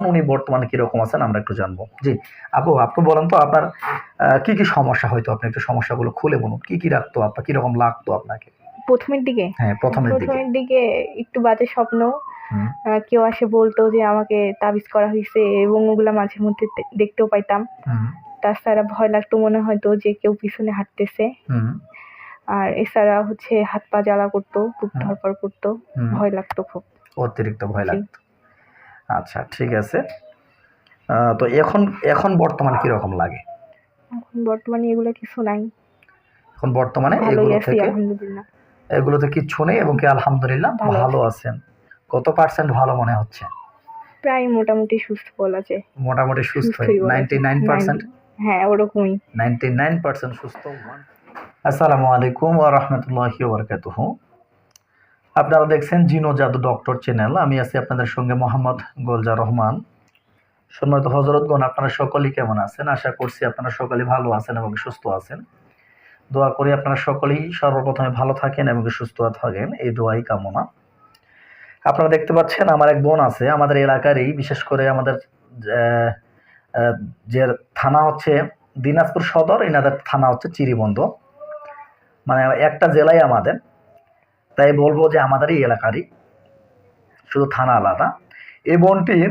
উনি বর্তমানে কীরকম আছেন আমরা একটু জানব। জি আপু আপনি বলেন তো আপনার কি কি সমস্যা হয়তো আপনি একটু সমস্যাগুলো খুলে বলুন। কি কি রাখতো আপনার কীরকম লাগতো আপনাকে? প্রথমের দিকে? হ্যাঁ প্রথমের দিকে। প্রথমের দিকে একটু বাজে স্বপ্ন। কেউ আসে বলতো যে আমাকে তাবিজ করা হয়েছে এবং ওগুলা মাঝে মধ্যে দেখতেও পাইতাম। তাছাড়া ভয় লাগতো মনে হয়তো যে কেউ পিছনে হাঁটতেছে। হুম, আর এছাড়া হচ্ছে হাত পা জ্বালা করতো বুক। ধরপড় করতো। ভয় লাগতো খুব। অতিরিক্ত ভয়। লাগতো। আচ্ছা ঠিক আছে। তো এখন এখন বর্তমান কীরকম লাগে? এখন বর্তমানে এগুলো কিছু নাই। এখন বর্তমানে এগুলো থেকে এগুলোতে কিচ্ছু নেই এবং কি আলহামদুলিল্লাহ ভালো আছেন। কত পার্সেন্ট ভালো মনে হচ্ছে? প্রায় মোটামুটি সুস্থ বলা যায়। মোটামুটি সুস্থ। নাইনটি নাইন পার্সেন্ট হ্যাঁ ওরকমই। নাইনটি নাইন পার্সেন্ট সুস্থ। আসসালামু আলাইকুম ওয়া রাহমাতুল্লাহি ওয়া বারাকাতুহু। আপনারা দেখছেন জিনো জাদু ডক্টর চ্যানেল। আমি আছি আপনাদের সঙ্গে মোহাম্মদ গোলজা রহমান। সম্মানিত হজরতগণ আপনারা সকলেই কেমন আছেন? আশা করছি আপনারা সকলেই ভালো আছেন এবং সুস্থ আছেন। দোয়া করি আপনারা সকলেই সর্বপ্রথমে ভালো থাকেন এবং সুস্থ থাকেন। এই দোয়াই কামনা। আপনারা দেখতে পাচ্ছেন, আমার এক বোন আছে। আমাদের এলাকারই, বিশেষ করে আমাদের যে থানা হচ্ছে দিনাজপুর সদর, এনাদের থানা হচ্ছে চিরিবন্ধ। মানে একটা জেলায় আমাদের। তাই বলব যে আমাদেরই এলাকারই, শুধু থানা আলাদা। এই বোনটির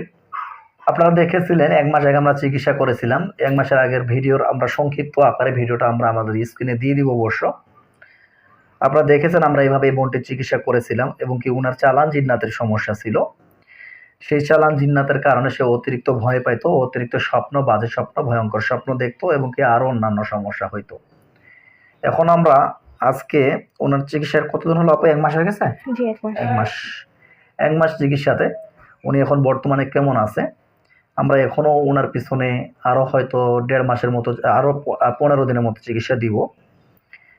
আপনারা দেখেছিলেন, এক মাস আগে আমরা চিকিৎসা করেছিলাম। এক মাসের আগের ভিডিওর আমরা সংক্ষিপ্ত আকারে ভিডিওটা আমরা আমাদের স্ক্রিনে দিয়ে দিব অবশ্য। আপনারা দেখেছেন আমরা এইভাবে এই বোনটির চিকিৎসা করেছিলাম এবং কি উনার চালান জিন্নাতের সমস্যা ছিল। সেই চালান জিন্নাতের কারণে সে অতিরিক্ত ভয় পাইতো, অতিরিক্ত স্বপ্ন, বাজে স্বপ্ন, ভয়ঙ্কর স্বপ্ন দেখতো এবং কি আরও অন্যান্য সমস্যা হইতো। এখন আমরা আজকে ওনার চিকিৎসার কতদিন হলো আপু? এক মাস হয়ে গেছে? জি এক মাস। এক মাস। এক মাস চিকিৎসাতে। উনি এখন বর্তমানে কেমন আছে? আমরা এখনও ওনার পিছনে আরও হয়তো দেড় মাসের মতো আরও পনেরো দিনের মতো চিকিৎসা দিব।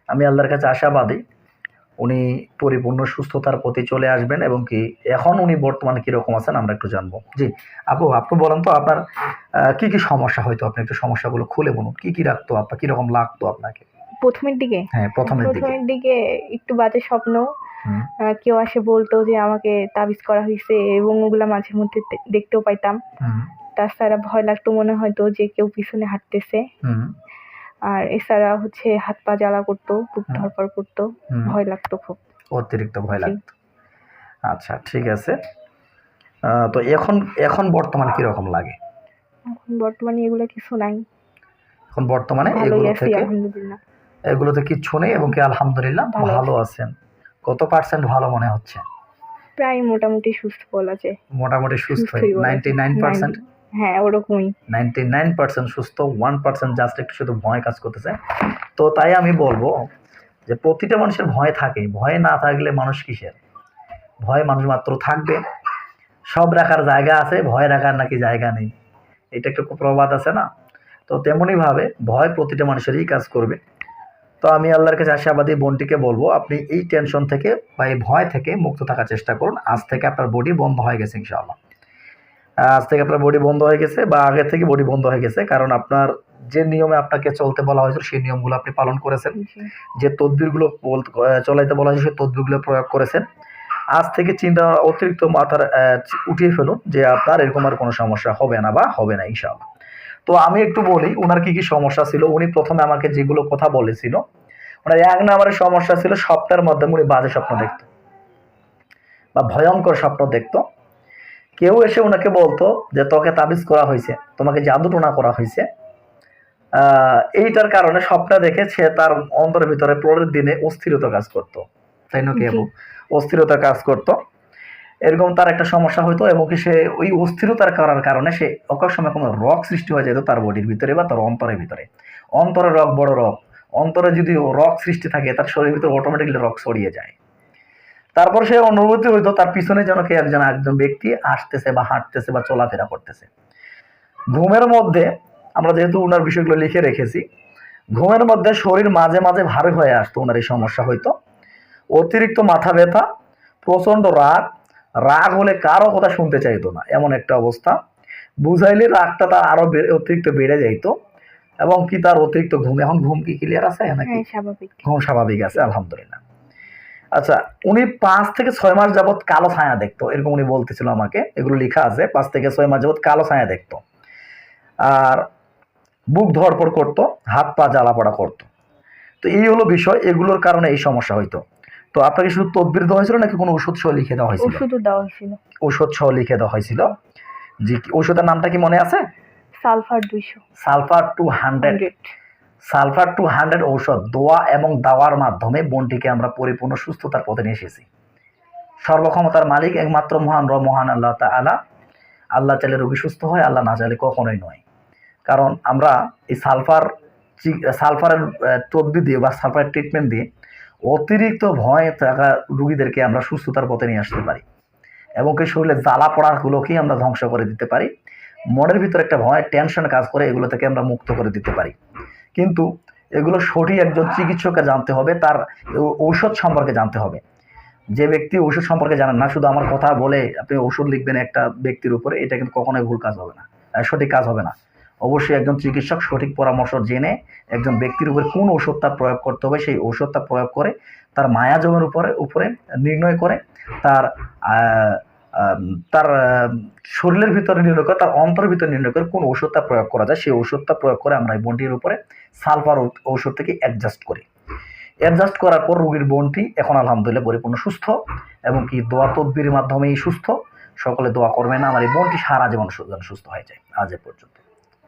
আমি আল্লাহর কাছে আশাবাদী উনি পরিপূর্ণ সুস্থতার প্রতি চলে আসবেন এবং কি এখন উনি বর্তমানে কীরকম আছেন আমরা একটু জানব। জি আপু আপনি বলেন তো আপনার কি কি সমস্যা হয়তো? আপনি একটু সমস্যাগুলো খুলে বলুন। কি কি রাখতো আপনার? কীরকম লাগতো আপনাকে? প্রথমের দিকে? হ্যাঁ প্রথমের দিকে। প্রথমের দিকে একটু বাজে স্বপ্ন। কেউ আসে বলতো যে আমাকে তাবিজ করা হয়েছে এবং ওগুলা মাঝে মধ্যে দেখতেও পাইতাম। তাছাড়া ভয় লাগতো মনে হয়তো যে কেউ পিছনে হাঁটতেছে। আর এছাড়া হচ্ছে হাত পা জ্বালা করতো বুক হুম। ধরপড় করতো। ভয় লাগতো খুব। অতিরিক্ত ভয় লাগতো। আচ্ছা ঠিক আছে। তো এখন এখন বর্তমান কীরকম লাগে? এখন বর্তমানে এগুলো কিছু নাই। এখন বর্তমানে এগুলো থেকে আলহামদুলিল্লাহ। এগুলোতে কিচ্ছু নেই এবং কি আলহামদুলিল্লাহ ভালো আছেন। কত পার্সেন্ট ভালো মনে হচ্ছে? প্রায় মোটামুটি সুস্থ বলা যায়। মোটামুটি সুস্থ নাইনটি নাইন। পার্সেন্ট হ্যাঁ ওরকমই। নাইনটি নাইন পার্সেন্ট সুস্থ ওয়ান পার্সেন্ট জাস্ট একটু শুধু ভয় কাজ করতেছে। তো তাই আমি বলব যে প্রতিটা মানুষের ভয় থাকে। ভয় না থাকলে মানুষ কিসের? ভয় মানুষ মাত্র থাকবে। সব রাখার জায়গা আছে ভয় রাখার নাকি জায়গা নেই। এটা একটা প্রবাদ আছে না? তো তেমনইভাবে ভয় প্রতিটা মানুষেরই কাজ করবে। তো আমি আল্লাহর কাছে আশাবাদী বোনটিকে বলব আপনি এই টেনশন থেকে বা এই ভয় থেকে মুক্ত থাকার চেষ্টা করুন। আজ থেকে আপনার বডি বন্ধ হয়ে গেছে ইনশাআল্লাহ। আজ থেকে আপনার বডি বন্ধ হয়ে গেছে বা আগে থেকে বডি বন্ধ হয়ে গেছে কারণ আপনার যে নিয়মে আপনাকে চলতে বলা হয়েছিল সেই নিয়মগুলো আপনি পালন করেছেন। যে তদবিরগুলো চলাইতে বলা হয়েছে সেই তদবিরগুলো প্রয়োগ করেছেন। আজ থেকে চিন্তা অতিরিক্ত মাথার উঠিয়ে ফেলুন যে আপনার এরকম আর কোনো সমস্যা হবে না বা হবে না ইনশাআল্লাহ। তো আমি একটু বলি ওনার কি কি সমস্যা ছিল? উনি প্রথমে আমাকে যেগুলো কথা বলেছিল ওনার এক নম্বরের সমস্যা ছিল স্বপ্নের মাধ্যমে উনি বাজে স্বপ্ন দেখতো বা ভয়ঙ্কর স্বপ্ন দেখতো। কেউ এসে ওনাকে বলতো যে তোকে তাবিজ করা হয়েছে তোমাকে জাদু টোনা করা হয়েছে। আহ, এইটার কারণে স্বপ্ন দেখে সে তার অন্তরের ভিতরে পরের দিনে অস্থিরতা কাজ করতো। তাই না কি। অস্থিরতা কাজ করতো। এরকম তার একটা সমস্যা হতো এবং কি সে ওই অস্থিরতার করার কারণে সে অকার সময় কোনো রক সৃষ্টি হয়ে যেত তার বডির ভিতরে বা তার অন্তরের ভিতরে। অন্তরে রক, বড় রক, অন্তরে যদি রক সৃষ্টি থাকে তার শরীরের ভিতরে অটোমেটিকলি রক ছড়িয়ে যায়। তারপর সে অনুভূতি হইতো তার পিছনে যেন কে একজন একজন ব্যক্তি আসতেছে বা হাঁটতেছে বা চলাফেরা করতেছে। ঘুমের মধ্যে আমরা যেহেতু ওনার বিষয়গুলো লিখে রেখেছি, ঘুমের মধ্যে শরীর মাঝে মাঝে ভারী হয়ে আসতো ওনার এই সমস্যা হইতো। অতিরিক্ত মাথা ব্যথা, প্রচণ্ড রাগ রাগ হলে কারও কথা শুনতে চাইতো না এমন একটা অবস্থা। বুঝাইলে রাগটা তার আরও অতিরিক্ত বেড়ে যাইতো এবং কি তার অতিরিক্ত ঘুম এখন ঘুম কি ক্লিয়ার আছে নাকি? হ্যাঁ ঘুম স্বাভাবিক আছে আলহামদুলিল্লাহ। আচ্ছা উনি পাঁচ থেকে ছয় মাস যাবত কালো ছায়া দেখতো এরকম উনি বলতেছিল আমাকে এগুলো লেখা আছে পাঁচ থেকে ছয় মাস যাবৎ কালো ছায়া দেখতো। আর বুক ধরপড় করতো হাত পা জ্বালাপড়া করতো। তো এই হলো বিষয় এগুলোর কারণে এই সমস্যা হইতো। তো আপনাকে শুধু তদবির দেওয়া হয়েছিল নাকি কোনো ওষুধ সহ লিখে দেওয়া হয়েছিল? ওষুধও দেওয়া হয়েছিল। ওষুধ সহ লিখে দেওয়া হয়েছিল। জি ওষুধের নামটা কি মনে আছে? সালফার দুইশো। Sulphur two hundred. Sulphur two hundred ঔষধ দোয়া এবং দাওয়ার মাধ্যমে বোনটিকে আমরা পরিপূর্ণ সুস্থতার পথে নিয়ে এসেছি। সর্বক্ষমতার মালিক একমাত্র মহান র মহান আল্লাহ তাআলা। আল্লাহ চাইলে রোগী সুস্থ হয় আল্লাহ না চাইলে কখনোই নয়। কারণ আমরা এই সালফার সালফারের তদ্বি দিয়ে বা সালফারের ট্রিটমেন্ট দিয়ে অতিরিক্ত ভয় থাকা রুগীদেরকে আমরা সুস্থতার পথে নিয়ে আসতে পারি। এবং কি শরীরে জ্বালা পড়াগুলোকেই আমরা ধ্বংস করে দিতে পারি। মনের ভিতরে একটা ভয় টেনশন কাজ করে, এগুলো থেকে আমরা মুক্ত করে দিতে পারি। কিন্তু এগুলো সঠিক একজন চিকিৎসককে জানতে হবে, তার ঔষধ সম্পর্কে জানতে হবে। যে ব্যক্তি ওষুধ সম্পর্কে জানেন না, শুধু আমার কথা বলে আপনি ওষুধ লিখবেন একটা ব্যক্তির উপরে, এটা কিন্তু কখনোই ভুল কাজ হবে না। সঠিক কাজ হবে না। অবশ্যই একজন চিকিৎসক সঠিক পরামর্শ জেনে একজন ব্যক্তির উপরে কোন ওষুধটা প্রয়োগ করতে হবে, সেই ওষুধটা প্রয়োগ করে তার মায়াজমের উপরে উপরে নির্ণয় করে তার তার শরীরের ভিতরে নির্ণয় করে, তার অন্তরের ভিতরে নির্ণয় করে কোন ওষুধটা প্রয়োগ করা যায়, সেই ওষুধটা প্রয়োগ করে আমরা এই বনটির উপরে সালফার ঔষধটাকে অ্যাডজাস্ট করি। অ্যাডজাস্ট করার পর রোগীর বোনটি এখন আলহামদুলিল্লাহ পরিপূর্ণ সুস্থ এবং কি দোয়া তদবির মাধ্যমেই সুস্থ। সকলে দোয়া করবেন, আমার এই বোনটি সারা জীবন সুস্থ হয়ে যায়। আজ পর্যন্ত।